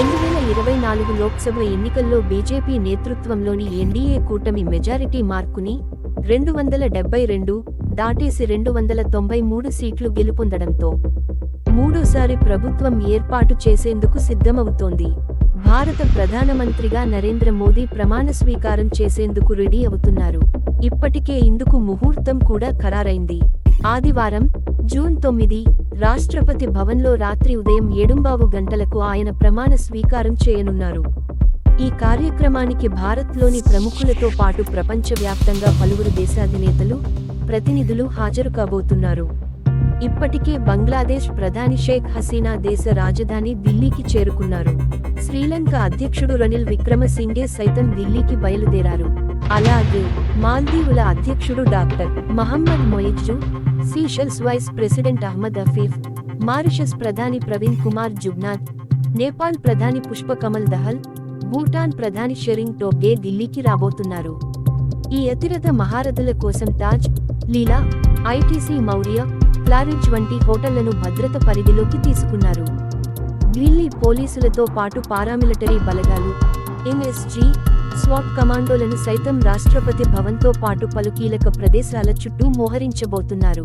రెండు వేల ఇరవై నాలుగు లోక్సభ ఎన్నికల్లో బీజేపీ నేతృత్వంలోని ఎన్డీఏ కూటమి మెజారిటీ మార్కుని రెండు వందల డెబ్బై రెండు దాటేసి రెండు వందల తొంభై మూడు సీట్లు గెలుపొందడంతో మూడోసారి ప్రభుత్వం ఏర్పాటు చేసేందుకు సిద్ధమవుతోంది. భారత ప్రధానమంత్రిగా నరేంద్ర మోదీ ప్రమాణ స్వీకారం చేసేందుకు రెడీ అవుతున్నారు. ఇప్పటికే ఇందుకు ముహూర్తం కూడా ఖరారైంది. ఆదివారం జూన్ తొమ్మిది రాష్ట్రపతి భవన్లో రాత్రి ఉదయం ఏడుంబావు గంటలకు ఆయన ప్రమాణ స్వీకారం చేయనున్నారు. ఈ కార్యక్రమానికి భారత్లోని ప్రముఖులతో పాటు ప్రపంచవ్యాప్తంగా పలువురు దేశాధినేతలు ప్రతినిధులు హాజరు కాబోతున్నారు. ఇప్పటికే బంగ్లాదేశ్ ప్రధాని షేక్ హసీనా దేశ రాజధాని ఢిల్లీకి చేరుకున్నారు. శ్రీలంక అధ్యక్షుడు రనిల్ విక్రమసింఘే సైతం ఢిల్లీకి బయలుదేరారు. అలాగే మాల్దీవుల అధ్యక్షుడు doctor Mohamed Muizzu Seychelles vice president Ahmed Afif Mauritius ప్రధాని ప్రవీణ్ కుమార్ జుగ్నాథ్ నేపాల్ ప్రధాని పుష్పకమల్ దహల్ భూటాన్ ప్రధాని షెరింగ్ టోబ్గే ఢిల్లీకి రాబోతున్నారు. ఈ అతిరథ మహారథుల కోసం తాజ్ లీలా ఐటీసీ మౌర్య క్లారిడ్జ్ వంటి హోటళ్ళను భద్రత పరిధిలోకి తీసుకున్నారు. ఢిల్లీ పోలీసులతో పాటు పారామిలిటరీ బలగాలు ఎంఎస్జీ స్వాట్ కమాండోలను సైతం రాష్ట్రపతి భవన్తో పాటు పలు కీలక ప్రదేశాల చుట్టూ మోహరించబోతున్నారు.